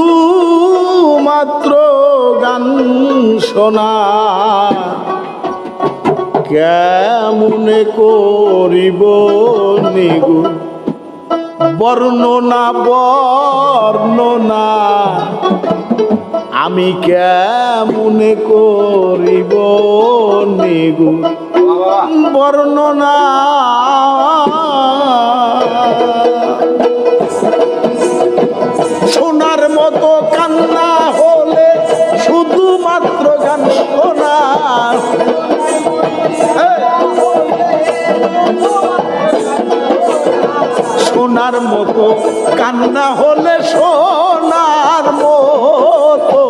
শুধু মাত্র গান শোনা। কেমনে করিব নিগু? বর্ণনা বর্ণনা। আমি কেমনে করিব নিগু? বর্ণনা। কান্না হলে শুধুমাত্র গান শোনা। সোনার মতো কান্না হলে সোনার মতো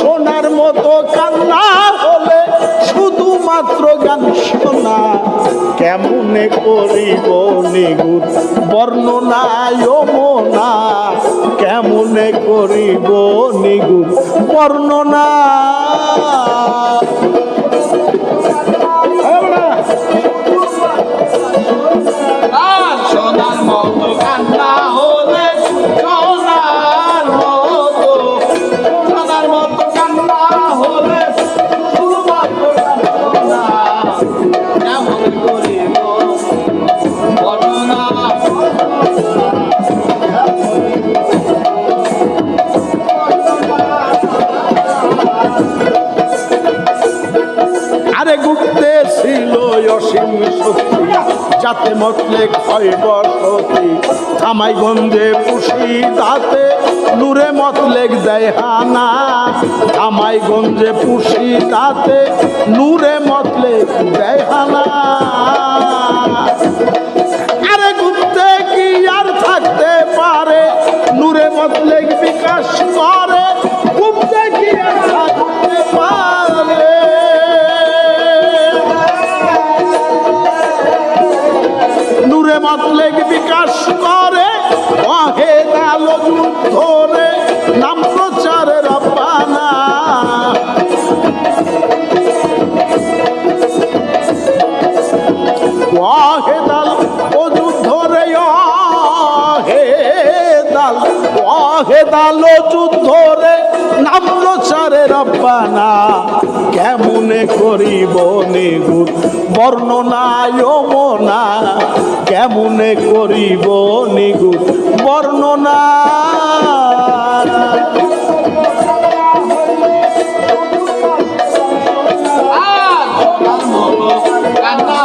সোনার মতো কান্না হলে শুধুমাত্র গান শোনা। কেমনে করিব নিগুণ? বর্ণনায় মোনা কেমনে করিব নিগুণ? বর্ণনা অসীম শক্তি, যাতে মতলে ক্ষয় বসতি। থামাই গঞ্জে পুষি, তাতে নূরে মতলেক দেয় হানা। থামাই গঞ্জে পুষি, তাতে নূরে মতলেক দেয় হানা। আলো ধরে নাম প্রচারের আহ্বানা ওয়াহেদাল ও যুদ্ধরে ওয়াহেদাল ওয়াহেদাল ও যুদ্ধরে নাম প্রচারে রব্বানা কেমনে করিব নিগুর বর্ণনায় মনা কেমনে করিব নিগুর বর্ণনা।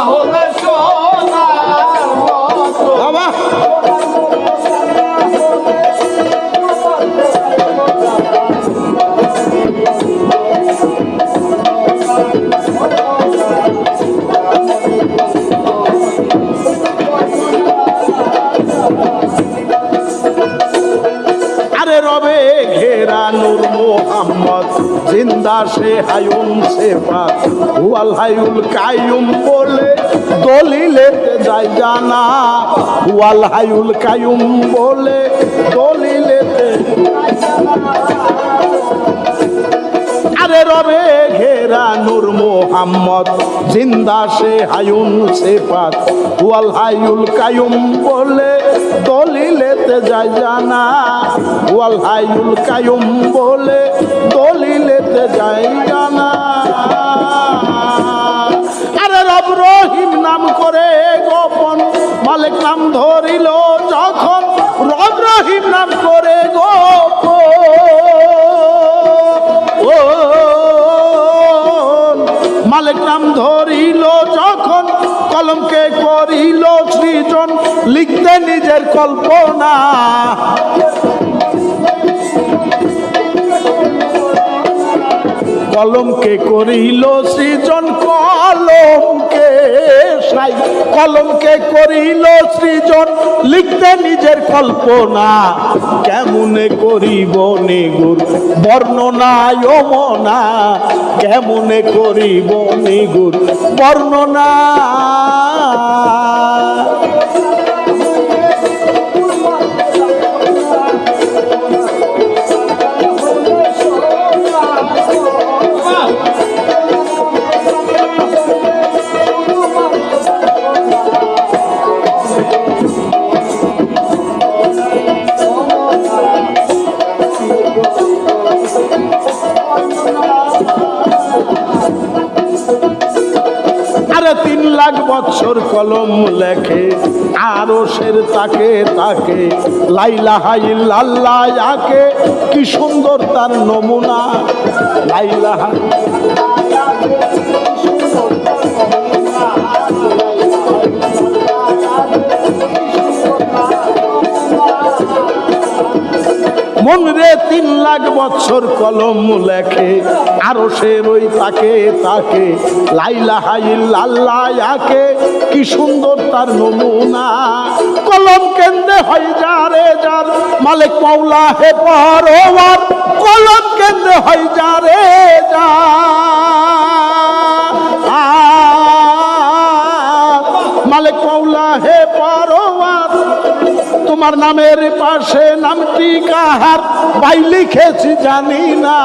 হলে ঘেরা নূর মোহাম্মদ, জিন্দা সে হায়ুম সে হুয়াল হায়ুল কায়ুম বলে দলিলেতে যায় জানা হুয়াল হায়ুল কায়ুম বলে দলিলেতে আরে রবে ঘেরা নূর মোহাম্মদ, জিন্দা সে হায়ুন সে পাক হুয়াল হায়ুল কায়ুম বলে দলিলেতে যায় জানা। হুয়াল হায়ুল কায়ুম বলে দলিলেতে যায় জানা। আরে রব রহিম নাম করে গোপন, মালিক নাম ধরিল যখন। রব রহিম নাম নিজের কল্পনা। কলমকে করিল সৃজন, কলমকে সাই। কলমকে করিল সৃজন, লিখতে নিজের কল্পনা। কেমনে করিব নিগুর বর্ণনায় মনা কেমনে করিব নিগুর বর্ণনা? লাখ বছর কলম লেখে আরও সের তাকে তাকে, লাইলা লাল্লা আকে। কি সুন্দর তার নমুনা। লাইলা মন রে তিন লাখ বছর কলম লেখে আরও সে রই তাকে তাকে, লাইলা আল্লাহ আকে। কি সুন্দর তার নমুনা, কলম কেন্দ্রে হয় যারে যার। মালিক মাওলা হে পরওয়ার কলম কেন্দ্রে হয় যারে যার। তোমার নামের পাশে নামটি কাহার? বাই লিখেছি জানি না।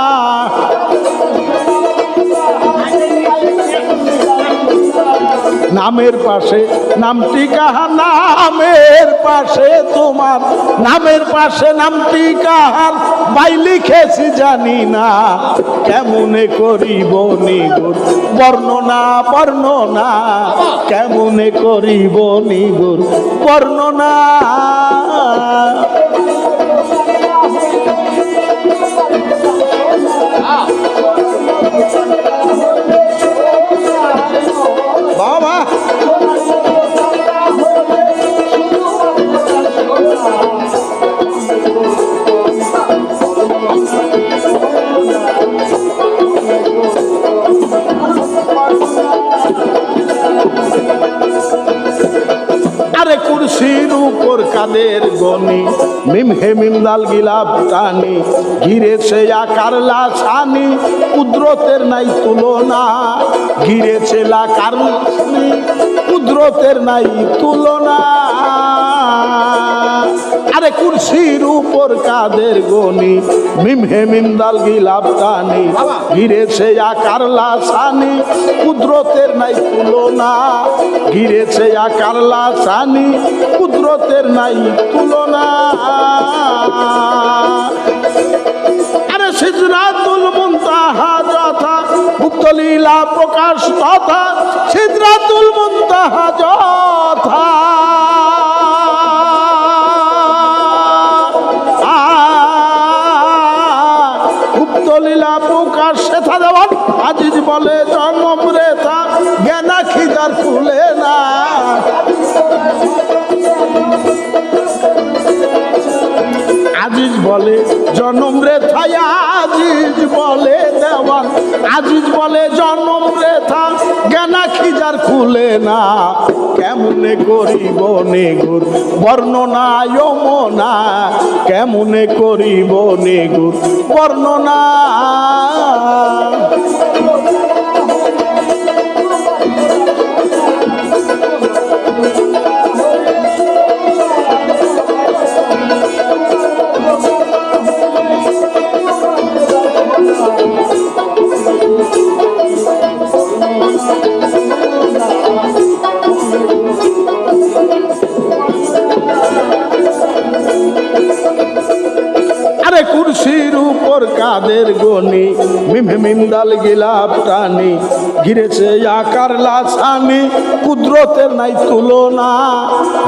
নামের পাশে নামটি কাহার নামের পাশে তোমার। নামের পাশে নামটি কাহার বাই লিখেছি জানি না। কেমনে করিব নিগুর বর্ণনা বর্ণনা, কেমনে করিব নিগুর বর্ণনা। কাদের গনি মিম হে মিমদাল গিলাপ টানি ঘিরে সে আকার লাছানি কুদরতের নাই তুলনা ঘিরেছে লাকার লাছানি, কুদরতের নাই তুলনা। আরে কুরসির উপর কাদের গনি? মিম হে মিমদাল গিলাপ টানি। ঘিরেছে আকার লাছানি কুদরতের নাই তুলনা। ঘিরেছে আকার লাছানি কুদরতের নাই তুলনা। আরে সিজরাতুল মুনতাহা যথা গুপ্ত লীলা প্রকাশ তথা সিজরাতুল মুনতাহা যথা। দেওয়ান আজিজ বলে জন্ম রেথা জ্ঞানা খিদার না। আজিজ বলে, জনম রে ছায়া আজিজ বলে আজিজ বলে, জন্ম রে থা জ্ঞানা খিজার খুলে না। কেমনে করিব নেগুর বর্ণনা যমনা কেমনে করিব নেগুর বর্ণনা কুরসির কাদের গনি? মিমে মিমদাল গিলাপ টানি, ঘিরেছে আকার লাছানি, কুদরতের নাই তুলনা।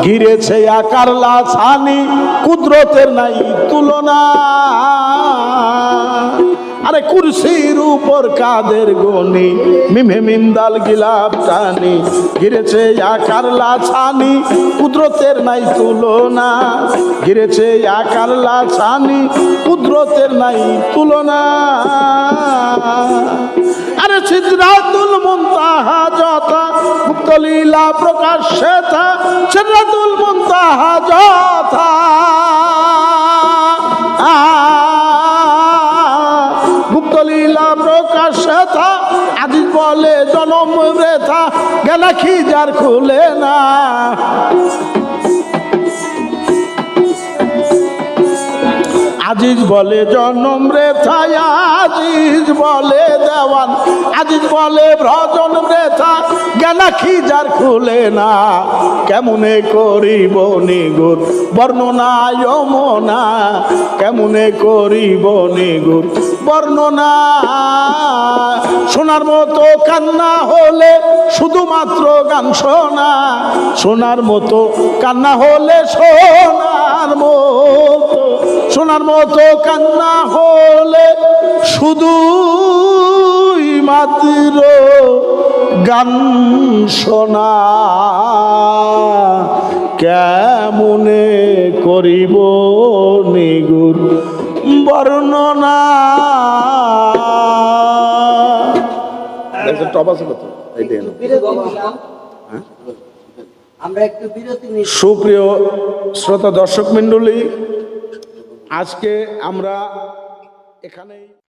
ঘিরেছে আকার লাছানি, কুদরতের নাই তুলনা। আরে কুরসির উপর কাদের গনি? মিমে মিমদাল গিলাপ টানি ঘিরেছে আকার লাছানি, কুদরতের নাই তুলনা। ঘিরেছে আকার লাছানি, কুদরতের নাই তুলনা। আরে সিদ্ধাতুল মুনতাহা যথা গুপ্ত লীলা প্রকাশ সেথা সিদ্ধাতুল বলে জনম রেথা গেলা খিজার খুলে না। বলে জনম রে ছায়া আজিজ বলে দেওয়ান। আজিজ বলে ভ্রজন রেথা জ্ঞানা খিজার খুলে না, কেমনে করিব নিগুর বর্ণনা যমনা কেমনে করিব নিগুর বর্ণনা শোনো সোনার মতো কান্না হলে শুধুমাত্র গান শোনা, সোনার মতো কান্না হলে সোনার মতো সোনার মতো কান্না হলে শুধুই মাত্র গান শোনা। কেমনে করিব নিগুর বর্ণনা? টপ আছে কত? বিরতি নিলাম আমরা একটু বিরতি নিই। সুপ্রিয় শ্রোতা দর্শক মণ্ডলী আজকে আমরা এখানেই